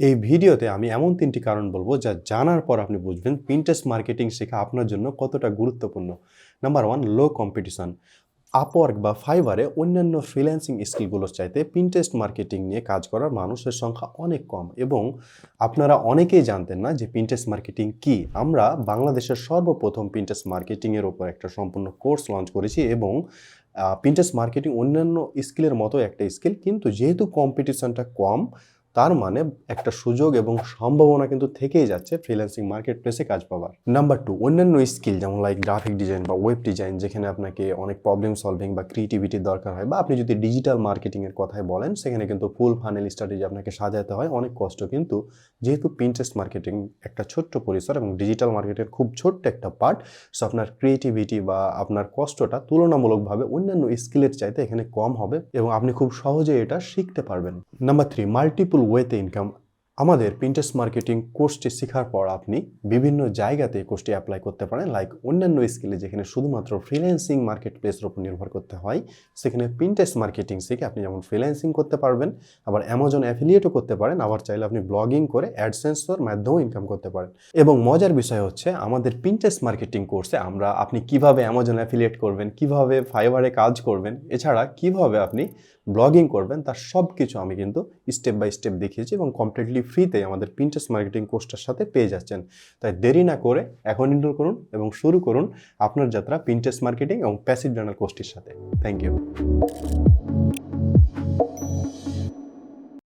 এই ভিডিওতে আমি এমন তিনটি কারণ বলব যা জানার পর আপনি বুঝবেন পিন্টারেস্ট মার্কেটিং শেখা আপনার জন্য কতটা গুরুত্বপূর্ণ। Number one low competition Upwork বা ফাইবারে অন্যান্য ফ্রিল্যান্সিং স্কিলগুলোর চাইতে পিন্টারেস্ট মার্কেটিং নিয়ে কাজ করার মানুষের সংখ্যা অনেক কম এবং আপনারা অনেকেই জানতেন না যে পিন্টারেস্ট মার্কেটিং কি। আমরা বাংলাদেশের সর্বপ্রথম পিন্টারেস্ট মার্কেটিংয়ের ওপর একটা সম্পূর্ণ কোর্স লঞ্চ করেছি এবং পিন্টারেস্ট মার্কেটিং অন্যান্য স্কিলের মতো একটা স্কিল কিন্তু যেহেতু কম্পিটিশনটা কম তার মানে একটা সুযোগ এবং সম্ভাবনা কিন্তু থেকেই যাচ্ছে ফ্রিল্যান্সিং মার্কেট প্লেসে কাজ পাওয়ার। নাম্বার টু অন্যান্য স্কিল যেমন লাইক গ্রাফিক ডিজাইন বা ওয়েব ডিজাইন যেখানে আপনাকে অনেক প্রবলেম সলভিং বা ক্রিয়েটিভিটির দরকার হয় বা আপনি যদি ডিজিটাল মার্কেটিংয়ের কথাই বলেন, সেখানে কিন্তু ফুল ফানেল স্ট্র্যাটেজি আপনাকে সাজাতে হয়। অনেক কষ্ট কিন্তু যেহেতু পিন্টারেস্ট মার্কেটিং একটা ছোট্ট পরিসর এবং ডিজিটাল মার্কেটের খুব ছোট্ট একটা পার্ট সো আপনার ক্রিয়েটিভিটি বা আপনার কষ্টটা তুলনামূলকভাবে অন্যান্য স্কিলের চাইতে এখানে কম হবে এবং আপনি খুব সহজে এটা শিখতে পারবেন। নাম্বার থ্রি মাল্টিপল ওয়েতে ইনকাম আমাদের পিন্টারেস্ট মার্কেটিং কোর্সটি শেখার পর আপনি বিভিন্ন জায়গাতে এই কোর্সটি অ্যাপ্লাই করতে পারেন। লাইক অন্যান্য স্কিলে যেখানে শুধুমাত্র ফ্রিল্যান্সিং মার্কেট প্লেসের উপর নির্ভর করতে হয়, সেখানে পিন্টারেস্ট মার্কেটিং শিখে আপনি যেমন ফ্রিল্যান্সিং করতে পারবেন, আবার অ্যামাজন অ্যাফিলিয়েটও করতে পারেন, আবার চাইলে আপনি ব্লগিং করে অ্যাডসেন্সর মাধ্যমেও ইনকাম করতে পারেন। এবং মজার বিষয় হচ্ছে, আমাদের পিন্টারেস্ট মার্কেটিং কোর্সে আমরা আপনি কীভাবে অ্যামাজন অ্যাফিলিয়েট করবেন, কীভাবে ফাইবারে কাজ করবেন, এছাড়া কীভাবে আপনি ব্লগিং করবেন, তার সব কিছু আমি কিন্তু স্টেপ বাই স্টেপ দেখিয়েছি এবং কমপ্লিটলি ফ্রিতে আমাদের প্রিন্টেস মার্কেটিং কোর্সটার সাথে পেয়ে যাচ্ছেন। তাই দেরি না করে এখন ইনরোল করুন এবং শুরু করুন আপনার যাত্রা প্রিন্টেস মার্কেটিং এবং প্যাসিভ জার্নাল কোর্সটির সাথে। Thank you